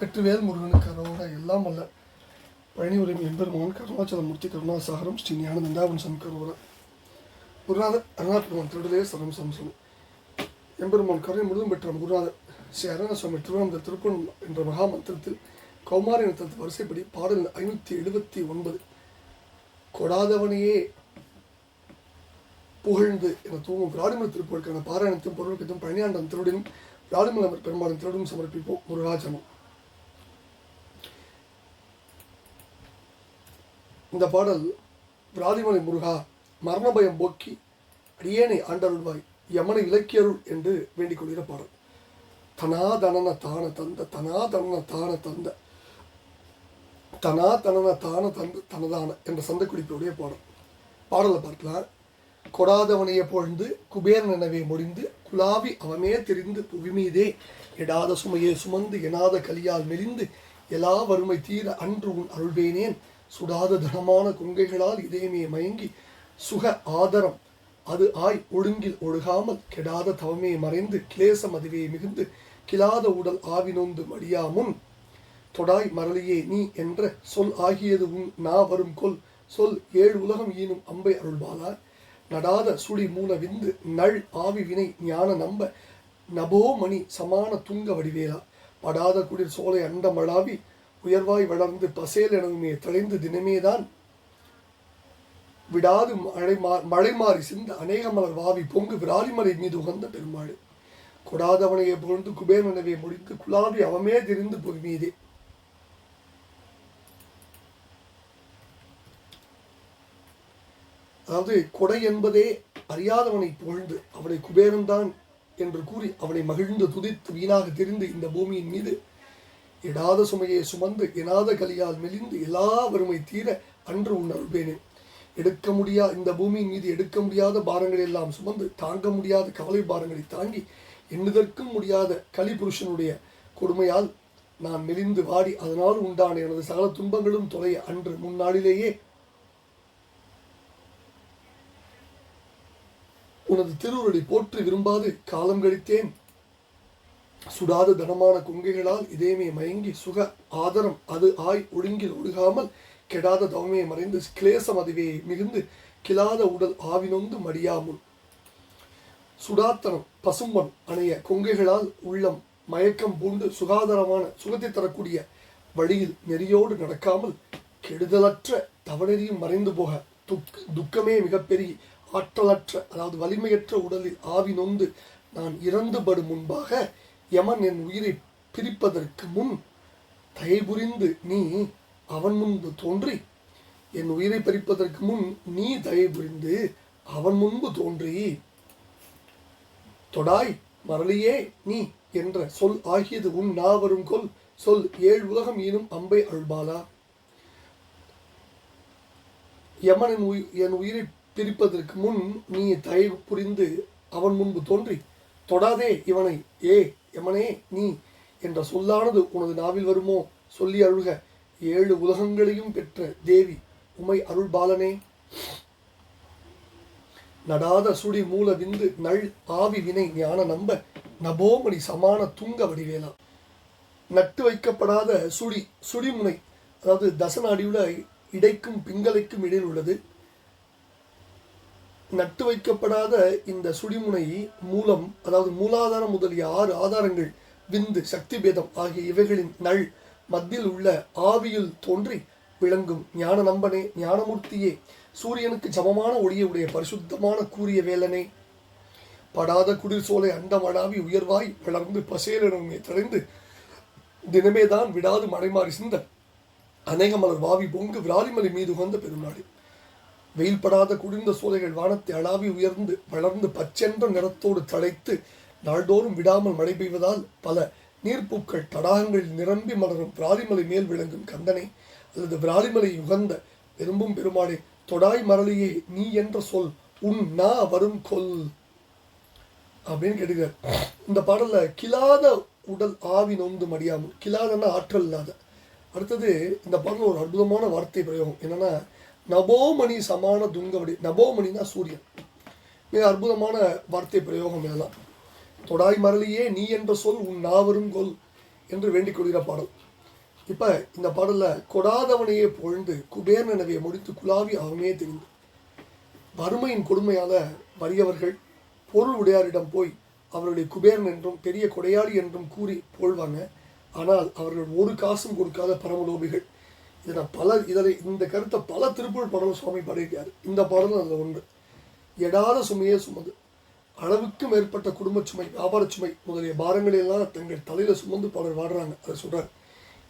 வெற்றிவேல் முருகனுக்கு அரோட எல்லாம் அல்ல. பழனி உரிமை எம்பெருமான் கருணாச்சலமூர்த்தி கருணாசாகரம் ஸ்ரீ ஞான நந்தாவன் சங்கரோட குருநாதர் அருணாத்மன் திருடலே சரம் சம்சம் எம்பெருமான் கருணை முழுதும் பெற்ற குருநாதர் ஸ்ரீ அருணாசுவாமி திருவனந்த திருப்பன் என்ற மகா மந்திரத்தில் கௌமாரி நத்தத்து வரிசைப்படி பாடல் ஐநூற்றி எழுபத்தி ஒன்பது கொடாதவனையே புகழ்ந்து என தூங்கும் விராடிமல திருப்புகளுக்கான பாராயணத்தையும் பொருளுக்கத்தையும் பழனியாண்டம் திருடனும் விராடிமலவர் பெருமாளின் திருடனும் சமர்ப்பிப்போம் முருகாச்சனம் இந்த பாடல் பிராதிமலை முருகா மரண பயம் போக்கி அடியேனை ஆண்டருள்வாய் யமனை இலக்கியருள் என்று வேண்டிக் கொள்கிற பாடல். தனா தனன தான தந்த தனா தனன தான தந்த தனா தனன தான தந்த தனதான என்ற சந்தக்குடிப்புடைய பாடல். பாடலை பார்க்கலாம். கொடாதவனைய பொழுந்து குபேரன் எனவே முடிந்து குலாவி அவமே தெரிந்து புவிமீதே எடாத சுமையே சுமந்து எனாத கலியால் மெலிந்து எல்லா வறுமை தீர அன்று உன் அருள்வேனேன் சுடாத தனமான கொங்கைகளால் இதயமே மயங்கி சுக ஆதரம். அது ஆய் ஒழுங்கில் ஒழுகாமல் கெடாத தவமே மறைந்து கிளேசம் அதுவே மிகுந்து கிளாத உடல் ஆவி நொந்து மடியாமுன் தொடாய் மரளியே நீ என்ற சொல் ஆகியது உன் நா வரும் கொல். சொல் ஏழு உலகம் ஈனும் அம்பை அருள்பாலா நடாத சுழி மூல விந்து நள் ஆவி வினை ஞான நம்ப நபோமணி சமான துங்க வடிவேலா. படாத குடிர் சோலை அண்டமளாவி உயர்வாய் வளர்ந்து பசேல் எனவுமே தெளிந்து தினமேதான். விடாது மழை மா மழை மாறி சிந்த அநேக மலர் வாவி பொங்கு விராலிமலை மீது உகந்த பெருமாள். கொடாதவனையே புகழ்ந்து குபேரனவே முடிந்து குலாவி அவமே திரிந்து பொய் மீதே. அதாவது கொடை என்பதே அறியாதவனை புகழ்ந்து அவனை குபேரன்தான் என்று கூறி அவனை மகிழ்ந்து துதித்து வீணாக தெரிந்து இந்த பூமியின் மீது இடாத சுமையை சுமந்து எனாத கலியால் மெலிந்து எல்லா வறுமை தீர அன்று உன் எடுக்க முடியா இந்த பூமியின் மீது எடுக்க முடியாத பாரங்களை எல்லாம் சுமந்து தாங்க முடியாத கவலை பாரங்களை தாங்கி எண்ணுதற்கும் முடியாத கலிபுருஷனுடைய கொடுமையால் நான் மெலிந்து வாடி அதனால் உண்டான எனது சகல துன்பங்களும் தொலைய அன்று முன்னாளிலேயே உனது திருவுருளை போற்றி விரும்பாது காலம் கழித்தேன். சுடாத தனமான கொங்கைகளால் இதயமே மயங்கி சுக ஆதரம் அது ஆய் ஒழுங்கில் ஒழுகாமல் கெடாத தவமே மறைந்து கிளேசம் அதுவே மிகுந்து கிளாத உடல் ஆவினொந்து மடியாமுன். சுடாத்தனம் பசும்பன் அணைய கொங்கைகளால் உள்ளம் மயக்கம் பூண்டு சுகாதாரமான சுகத்தை தரக்கூடிய வழியில் நெறியோடு நடக்காமல் கெடுதலற்ற தவநெறியும் மறைந்து போக துக் துக்கமே மிகப்பெரிய ஆற்றலற்ற அதாவது வலிமையற்ற உடலில் ஆவி நொந்து நான் இறந்துபடும் முன்பாக யமன் என் உயிரை பிரிப்பதற்கு முன் தயை புரிந்து நீ அவன் முன்பு தோன்றி என் உயிரை பறிப்பதற்கு முன் நீ தயை புரிந்து அவன் முன்பு தோன்றி. தொடாய் மரளியே நீ என்ற சொல் ஆகியது உன் நாவரும் கொல். சொல் ஏழு உலகம் ஈனும் அம்பை அழ்பாலா யமனின் உயிர் என் உயிரை பிரிப்பதற்கு முன் நீ தயவு புரிந்து அவன் முன்பு தோன்றி. தொடாதே இவனை ஏ யமனே நீ என்ற சொல்லானது உனது நாவில் வருமோ? சொல்லி அழுக ஏழு உலகங்களையும் பெற்ற தேவி உமை அருள் பாலனே. நடாத சுடி மூல விந்து நள் ஆவி வினை ஞான நம்ப நபோமணி சமான துங்க வடிவேலா. நட்டு வைக்கப்படாத சுடி சுடிமுனை அதாவது தசநாடியுள்ள இடைக்கும் பிங்கலைக்கும் இடையில் உள்ளது. நட்டு வைக்கப்படாத இந்த சுடிமுனை மூலம் அதாவது மூலாதாரம் முதலிய ஆறு ஆதாரங்கள் விந்து சக்தி பேதம் ஆகிய இவைகளின் நள் மத்தியில் உள்ள ஆவியில் தோன்றி விளங்கும். ஞான நம்பனே ஞானமூர்த்தியே சூரியனுக்கு சமமான ஒளியுடைய பரிசுத்தமான கூறிய வேலனே. படாத குடிர் சோலை அண்டமடாவி உயர்வாய் வளர்ந்து பசேலனமே தெளிந்து தினமே தான் விடாது மழைமாறி சிந்த அநேக மலர் வாவி பொங்கு விராலிமலை மீது உகந்த பெருநாடு. வெயில் படாத குளிர்ந்த சோலைகள் வானத்தை அளாவி உயர்ந்து வளர்ந்து பச்சென்ற நிறத்தோடு தழைத்து நாள்தோறும் விடாமல் மழை பெய்வதால் பல நீர்ப்பூக்கள் தடாகங்களில் நிரம்பி மலரும் விராலிமலை மேல் விளங்கும் கந்தனை அல்லது விராலிமலை உகந்த விரும்பும் பெருமாளே தொடாய் மரளியே நீ என்ற சொல் உன் நா வரும் கொல். அப்படின்னு கேட்டுக்கிறார். இந்த பாடல்ல கிளாத உடல் ஆவி நொந்து மடியாமல் கிளாதன்னா ஆற்றல் இல்லாத. அடுத்தது இந்த பாடல்ல ஒரு அற்புதமான வார்த்தை பிரயோகம். என்னன்னா நபோமணி சமான துங்கவடி. நபோமணினா சூரியன். மிக அற்புதமான வார்த்தை பிரயோகம் இதெல்லாம். தொடாய் மரளியே நீ என்ற சொல் உன் நாவரும் கொல் என்று வேண்டிக் கொள்கிற பாடல். இப்போ இந்த பாடலில் கொடாதவனையே பொழுந்து குபேர் நினைவை முடித்து குலாவி அவனே தெரிந்து. வறுமையின் கொடுமையால வறியவர்கள் பொருள் உடையாரிடம் போய் அவருடைய குபேரன் என்றும் பெரிய கொடையாளி என்றும் கூறி போழ்வாங்க. ஆனால் அவர்கள் ஒரு காசும் கொடுக்காத பரமலோபிகள். இதை பல இதில் இந்த கருத்தை பல திருப்பூர் பாடலும் சுவாமி பாடியிருக்கார் இந்த பாடலும் அதில் ஒன்று. எடாத சுமையே சுமது அளவுக்கு மேற்பட்ட குடும்ப சுமை வியாபார சுமை முதலிய பாரங்களெல்லாம் தங்கள் தலையில் சுமந்து பலர் வாடுறாங்க அதை சொல்கிறார்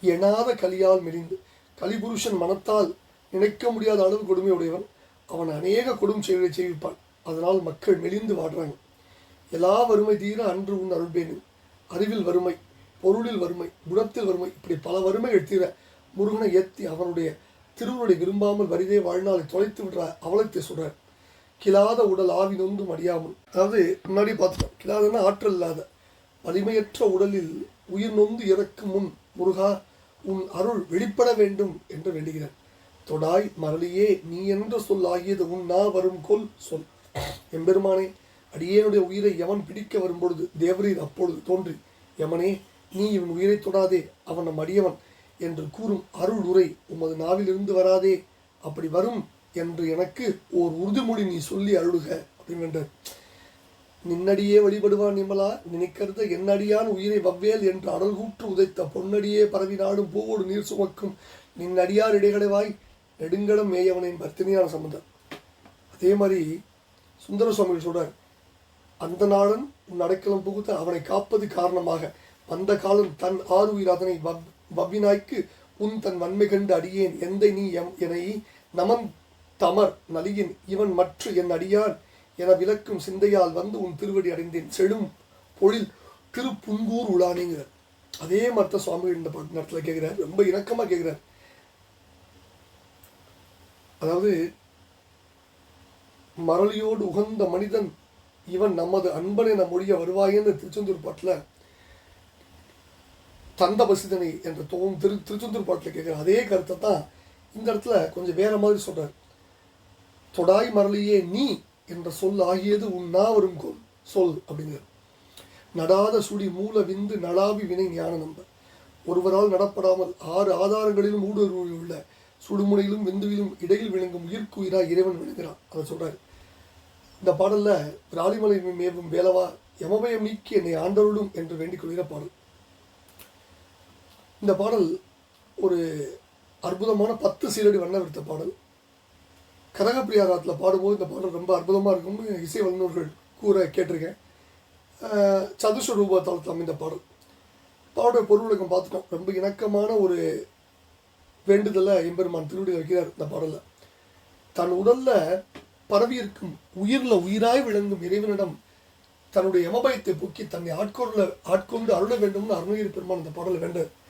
எனாத கலியால் மெலிந்து கலிபுருஷன் மனத்தால் நினைக்க முடியாத அளவு கொடுமை உடையவன் அவன் அநேக கொடும் செயல்களை செய்விப்பான். அதனால் மக்கள் மெலிந்து வாடுறாங்க எல்லா வறுமை தீர அன்று உன் அருள்பேனு அறிவில் வறுமை பொருளில் வறுமை குணத்தில் வறுமை இப்படி பல வறுமைகள் தீர முருகனை ஏற்றி அவனுடைய திருவுருளை விரும்பாமல் வரிதே வாழ்நாளை தொலைத்து விடுற அவலத்தை சொல்கிறார் கிலாத உடல் ஆவி நொந்தும் அடியாமல். அதாவது முன்னாடி பார்த்தோம் கிலாதன்னா ஆற்றல் இல்லாத. வலிமையற்ற உடலில் உயிர் நொந்து இறக்கும் முன் முருகா உன் அருள் வெளிப்பட வேண்டும் என்று வேண்டுகிறார். தொடாய் மரளியே நீ என்ற சொல் ஆகியது உன் நா வரும் கொல் சொல். எம்பெருமானே அடியேனுடைய உயிரை எவன் பிடிக்க வரும்பொழுது தேவரீர் அப்பொழுது தோன்றி யமனே நீ இவன் உயிரை தொடாதே அவன் நம் அடியவன். என்று கூறும் அருள் உரை உமது நாவிலிருந்து வராதே. அப்படி வரும் என்று எனக்கு ஓர் உறுதிமொழி நீ சொல்லி அருளுக அப்படின்னு நின்னடியே வழிபடுவான் நிமலா நினைக்கருத என்னடியான் உயிரை வவ்வேல் என்று அடல் உதைத்த பொன்னடியே பரவி நாடும் பூவோடு நீர் சுமக்கும் நின்னடியார் இடைகளைவாய் நெடுங்கடம் மேயவனின் பர்த்தினியான சம்பந்தம் அதே மாதிரி சுந்தர சுவாமிகள் சொல்றார் அந்த நாடன் உன் அடைக்கலம் புகுத்த அவனை காப்பது காரணமாக வந்த காலம் தன் ஆறுயிர் அதனை வவ் வவ்வினாய்க்கு உன் தன் வன்மை கண்டு அடியேன் எந்தை நீ எம் என நமன் தமர் நலியின் இவன் மற்ற என் அடியான் என விளக்கும் சிந்தையால் வந்து உன் திருவடி அடைந்தேன். செடும் பொழில் திருப்புங்கூர் உலானேங்கிறார். அதே மற்ற சுவாமிகள் இந்த நேரத்தில் கேட்குறார் ரொம்ப இணக்கமாக கேட்குறார் அதாவது மரளியோடு உகந்த மனிதன் இவன் நமது அன்பனை என மொழிய வருவாயன்னு திருச்செந்தூர் பாட்டில் தந்த பசிதனை என்ற தோம் திரு திருச்செந்தூர் பாட்டில் கேட்குற அதே கருத்தை தான் இந்த இடத்துல கொஞ்சம் வேற மாதிரி சொல்கிறார் தொடாய் மரளியே நீ என்ற சொல் ஆகியது உன் வரும் கோல் சொல் அப்படிங்கிறது நடாத சுடி மூல விந்து நடாவி வினை ஞான நம்ப. ஒருவரால் நடப்படாமல் ஆறு ஆதாரங்களிலும் உள்ள சுடுமுனையிலும் விந்துவிலும் இடையில் விளங்கும் உயிர்க்குயிராக இறைவன் விளங்குகிறான் அதை சொல்கிறார் இந்த பாடலில் ராலிமலை மேவும் வேலவா எமபயம் நீக்கி என்னை ஆண்டருளும் என்று வேண்டிக் கொள்கிற பாடல். இந்த பாடல் ஒரு அற்புதமான பத்து சீரடி வண்ண விடுத்த பாடல். கனகப்பிரியாராத்தில் பாடும்போது இந்த பாடல் ரொம்ப அற்புதமாக இருக்கும்னு இசை வல்லுநர்கள் கூற கேட்டிருக்கேன். அஹ் சதுஷ ரூபத்தால் அமைந்த பாடல். பாடோட பொருளுக்கும் பார்த்துட்டோம். ரொம்ப இணக்கமான ஒரு வேண்டுதலை எம்பெருமான் திருவிடி வைக்கிறார் இந்த பாடலில். தன் உடலில் பரவியிருக்கும் உயிரில் உயிர்ல உயிராய் விளங்கும் இறைவனிடம் தன்னுடைய எமபயத்தை போக்கி தன்னை ஆட்கொள்ள ஆட்கொண்டு அருள வேண்டும்னு அருணகிரி பெருமான் இந்த பாடலை வேண்டார்.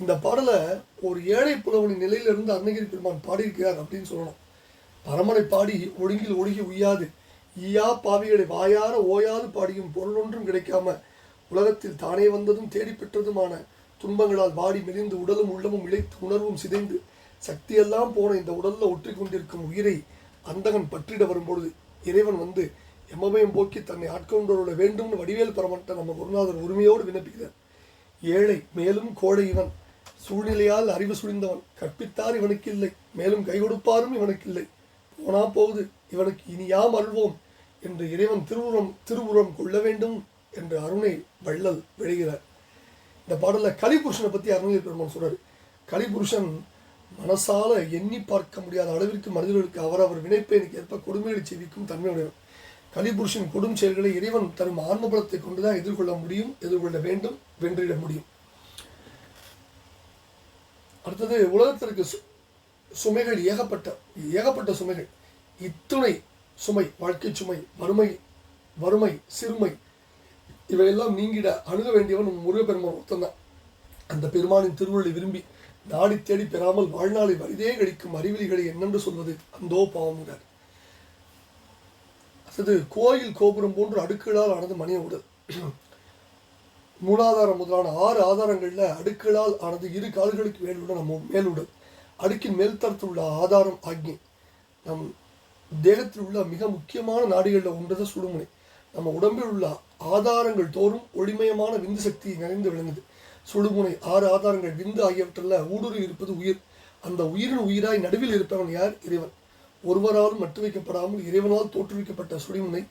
இந்த பாடலை ஒரு ஏழை புலவனின் நிலையிலிருந்து அருணகிரி பெருமான் பாடியிருக்கிறார் அப்படின்னு சொல்லணும். பரமனை பாடி ஒழுங்கில் ஒழுகி உய்யாது. ஈயா பாவிகளை வாயார ஓயாது பாடியும் பொருளொன்றும் கிடைக்காம உலகத்தில் தானே வந்ததும் தேடி பெற்றதுமான துன்பங்களால் வாடி மெலிந்து உடலும் உள்ளமும் இழைத்து உணர்வும் சிதைந்து சக்தியெல்லாம் போன இந்த உடலில் ஒற்றி கொண்டிருக்கும் உயிரை அந்தகன் பற்றிட வரும்பொழுது இறைவன் வந்து எமபயம் போக்கி தன்னை ஆட்கொண்டவரோட வேண்டும்னு வடிவேல் பரமன்ட்ட நம்ம குருநாதர் உரிமையோடு விண்ணப்பிக்கிறார். ஏழை மேலும் கோழை இவன் சூழ்நிலையால் அறிவு சுழிந்தவன். கற்பித்தார் இவனுக்கு இல்லை மேலும் கை கொடுப்பாரும் இவனுக்கு இல்லை போனா போகுது. இவனுக்கு இனி யாம் அருள்வோம் என்று இறைவன் திருவுரம் திருவுரம் கொள்ள வேண்டும் என்று அருணை வள்ளல் விழுகிறார். இந்த பாடலில் கலிபுருஷனை பற்றி அருணகிரி பெருமான் சொல்கிறார் கலிபுருஷன் மனசால எண்ணி பார்க்க முடியாத அளவிற்கு மனிதர்களுக்கு அவர் அவர் வினைப்பயனுக்கு ஏற்ப கொடுமைகளை செய்விக்கும் தன்மையுடையவர். கலிபுருஷன் கொடும் செயல்களை இறைவன் தரும் ஆன்மபலத்தை கொண்டுதான் எதிர்கொள்ள முடியும் எதிர்கொள்ள வேண்டும் வென்றிட முடியும். அடுத்தது உலகத்திற்கு சு- சுமைகள் ஏகப்பட்ட ஏகப்பட்ட சுமைகள். இத்துணை சுமை வாழ்க்கை சுமை வறுமை வறுமை சிறுமை இவையெல்லாம் நீங்கிட அணுக வேண்டியவன் உன் முருகப்பெருமான் ஒருத்தந்தான். அந்த பெருமானின் திருவுருளை விரும்பி நாடி தேடி பெறாமல் வாழ்நாளை வரிதே கழிக்கும் அறிவிலிகளை என்னென்று சொல்வது அந்தோ பாவமுகிறார் அது கோயில் கோபுரம் போன்று அடுக்குகளால் ஆனது மனித உடல். மூலாதாரம் முதலான ஆறு ஆதாரங்களில் அடுக்களால் ஆனது இரு கால்களுக்கு மேலுள்ள நம்ம மேலுடல் அடுக்கின் மேல்தரத்தில் உள்ள ஆதாரம் ஆக்ஞை நம் தேகத்தில் உள்ள மிக முக்கியமான நாடிகளில் ஒன்றுதான் சுடுமுனை. நம்ம உடம்பில் உள்ள ஆதாரங்கள் தோறும் ஒளிமயமான விந்து சக்தி நிறைந்து விளங்குது. சுடுமுனை ஆறு ஆதாரங்கள் விந்து ஆகியவற்றில் ஊடுருவி இருப்பது உயிர். அந்த உயிரின் உயிராய் நடுவில் இருப்பவன் யார்? இறைவன். ஒருவராலும் நட்டு வைக்கப்படாமல் இறைவனால் தோற்றுவிக்கப்பட்ட சுடிமுனை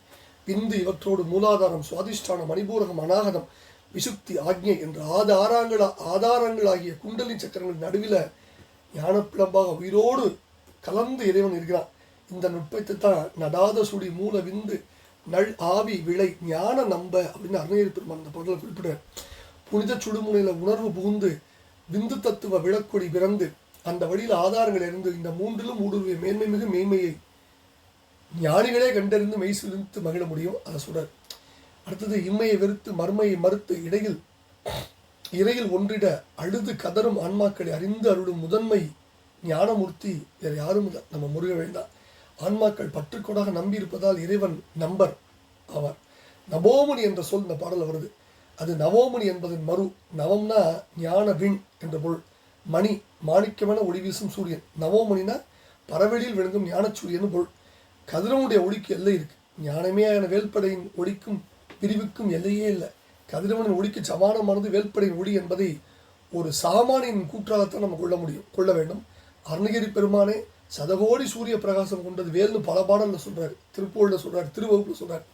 விந்து இவற்றோடு மூலாதாரம் சுவாதிஷ்டானம் மணிபூரகம் அநாகதம் விசுக்தி ஆக்ஞை என்ற ஆதாரங்களா ஆதாரங்களாகிய குண்டலின் ஆகிய சக்கரங்கள் நடுவில் ஞானப்பிளம்பாக உயிரோடு கலந்து இறைவன் இருக்கிறான். இந்த நுட்பத்தை தான் நடாத சுடி மூல விந்து நல் ஆவி விளை ஞான நம்ப அப்படின்னு அருணகிரி பெருமான் அந்த பாடலை குறிப்பிடுறார். புனித சுடுமுனையில் உணர்வு புகுந்து விந்து தத்துவ விளக்கொடி பிறந்து அந்த வழியில் ஆதாரங்கள் இருந்து இந்த மூன்றிலும் ஊடுருவிய மேன்மை மிகு மேன்மையை ஞானிகளே கண்டறிந்து மெய் சிலிர்த்து மகிழ முடியும் அதை சொல்கிறார் அடுத்தது இம்மையை வெறுத்து மர்மையை மறுத்து இடையில் இறையில் ஒன்றிட அழுது கதரும் ஆன்மாக்களை அறிந்து அருளும் முதன்மை ஞானமூர்த்தி வேறு யாரும் இல்லை. நம்ம முருக வேண்டாம் ஆன்மாக்கள் பற்றுக்கோடாக நம்பி இருப்பதால் இறைவன் நம்பர் ஆவார். நவோமணி என்ற சொல் இந்த பாடலில் வருது. அது நவோமணி என்பதன் மறு நவம்னா ஞான விண் என்ற பொருள். மணி மாணிக்கமென ஒளி வீசும் சூரியன். நவோமணினா பறவெளியில் விளங்கும் ஞானச்சூரியன் பொருள். கதிரவனுடைய ஒளிக்கு எல்லை இருக்கு. ஞானமே ஆன வேல்படையின் ஒளிக்கும் பிரிவுக்கும் எல்லையே இல்லை. கதிரவனின் ஒளிக்கு சமானமானது வேல்படையின் ஒளி என்பதை ஒரு சாமானியின் கூற்றாகத்தான் நம்ம கொள்ள முடியும் கொள்ள வேண்டும். அருணகிரி பெருமானே சதகோடி சூரிய பிரகாசம் கொண்டது வேல்னு பல பாடலில் சொல்றாரு. திருப்பூரில் சொல்கிறார் திருவகுப்பில் சொல்கிறார்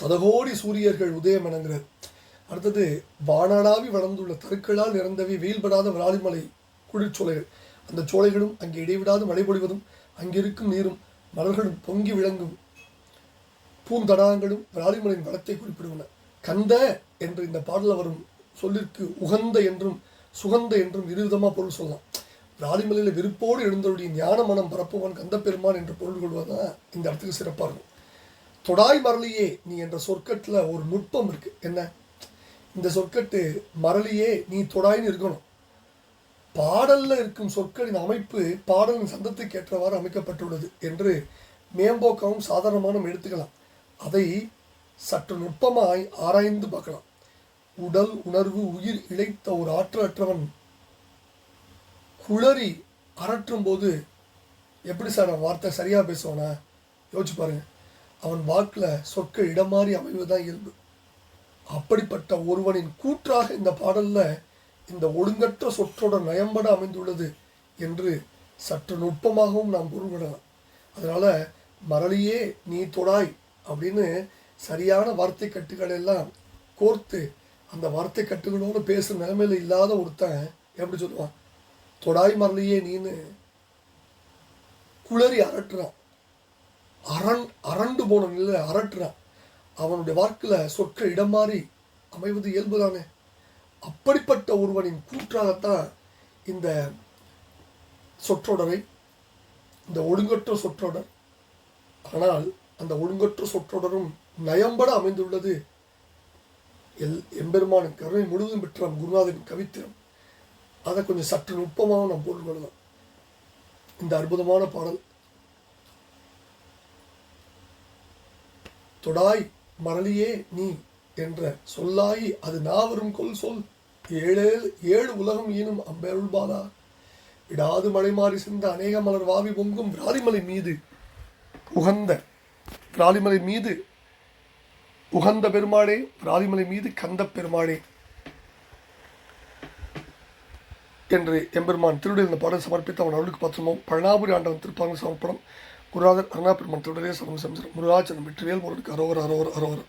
சதகோடி சூரியர்கள் உதயம் எனங்கிறார் அடுத்தது வானாடாவி வளர்ந்துள்ள தருக்களால் நிறந்தவை வெயில்படாத விராலிமலை குளிர்ச்சோலைகள். அந்த சோலைகளும் அங்கே இடைவிடாது மழை பொழிவதும் அங்கிருக்கும் நீரும் மலர்களும் பொங்கி விளங்கும் பூந்தடாகங்களும் விராலிமலையின் வளத்தை குறிப்பிடுவன. கந்த என்று இந்த பாடலில் வரும் சொல்லிற்கு உகந்த என்றும் சுகந்த என்றும் இருவிதமாக பொருள் சொல்லலாம். விராலிமலையில் விருப்போடு எழுந்தருடைய ஞான மனம் பரப்புவான் கந்த பெருமான் என்று பொருள் கொள்வதுதான் இந்த இடத்துக்கு சிறப்பாக இருக்கும் தொடாய் மரளியே நீ என்ற சொற்கட்டில் ஒரு நுட்பம் இருக்கு. என்ன? இந்த சொற்கட்டு மரளியே நீ தொடாய்னு இருக்கணும். பாடலில் இருக்கும் சொற்களின் அமைப்பு பாடலின் சந்தத்துக்கு ஏற்றவாறு அமைக்கப்பட்டுள்ளது என்று மேம்போக்காவும் சாதாரணமானும் எடுத்துக்கலாம். அதை சற்று நுட்பமாய் ஆராய்ந்து பார்க்கலாம். உடல் உணர்வு உயிர் இழைத்த ஒரு ஆற்றலற்றவன் குளறி அரற்றும் போது எப்படி சார் அவன் வார்த்தை சரியாக பேசுவானா? யோசிச்சு பாருங்க. அவன் வாக்கில் சொற்கள் இடமாறி மாறி அமைவதுதான் இயல்பு. அப்படிப்பட்ட ஒருவனின் கூற்றாக இந்த பாடல்ல இந்த ஒழுங்கற்ற சொற்றோட நயம்பட அமைந்துள்ளது என்று சற்று நுட்பமாகவும் நாம் பொருள்படலாம் அதனால மரளியே நீ தொடாய். அப்படின்னு சரியான வார்த்தை கட்டுகளை எல்லாம் கோர்த்து அந்த வார்த்தை கட்டுகளோடு பேசுகிற நிலைமையில இல்லாத ஒருத்தன் எப்படி சொல்லுவான்? தொடாய் மரலையே நீன்னு குளறி அரட்டுறான். அரண் அரண்டு போன நிலையில் அரட்டுறான். அவனுடைய வாக்கில் சொற்கள் இடம் மாறி அமைவது இயல்புதானே? அப்படிப்பட்ட ஒருவனின் கூற்றாகத்தான் இந்த சொற்றொடரை இந்த ஒழுங்கற்ற சொற்றொடர். ஆனால் அந்த ஒழுங்கற்ற சொற்றொடரும் நயம்பட அமைந்துள்ளது. எல் எம்பெருமானின் கருணை முழுவதும் பெற்ற குருநாதன் கவித்திரம். அதை கொஞ்சம் சற்று நுட்பமாக நாம் பொருள் கொள்ளலாம் இந்த அற்புதமான பாடல். தொடாய் மரளியே நீ என்ற சொல்லாயி அது நாவரும் கொல் சொல். ஏழேழு ஏழு உலகம் ஈனும் அம்பெருள் பாலா. விடாது மழை மாறி சென்ற அநேக மலர் வாவி பொங்கும் விராதிமலை மீது உகந்த பிராலிமலை மீது உகந்த பெருமாளே பிராலிமலை மீது கந்த பெருமாளே என்று எம்பெருமான் திருடைய இந்த பாடல் சமர்ப்பித்து அவன் அருளுக்கு பத்திரமும் பழனாபுரி ஆண்டவன் திருப்பாங்க சமர்ப்பணம் குருநாதர் அருணா பெருமான் சமம் சம்சரம் முருகாச்சனம் வெற்றிவேல் முருகனுக்கு அரோவர் அரோவர் அரோவர்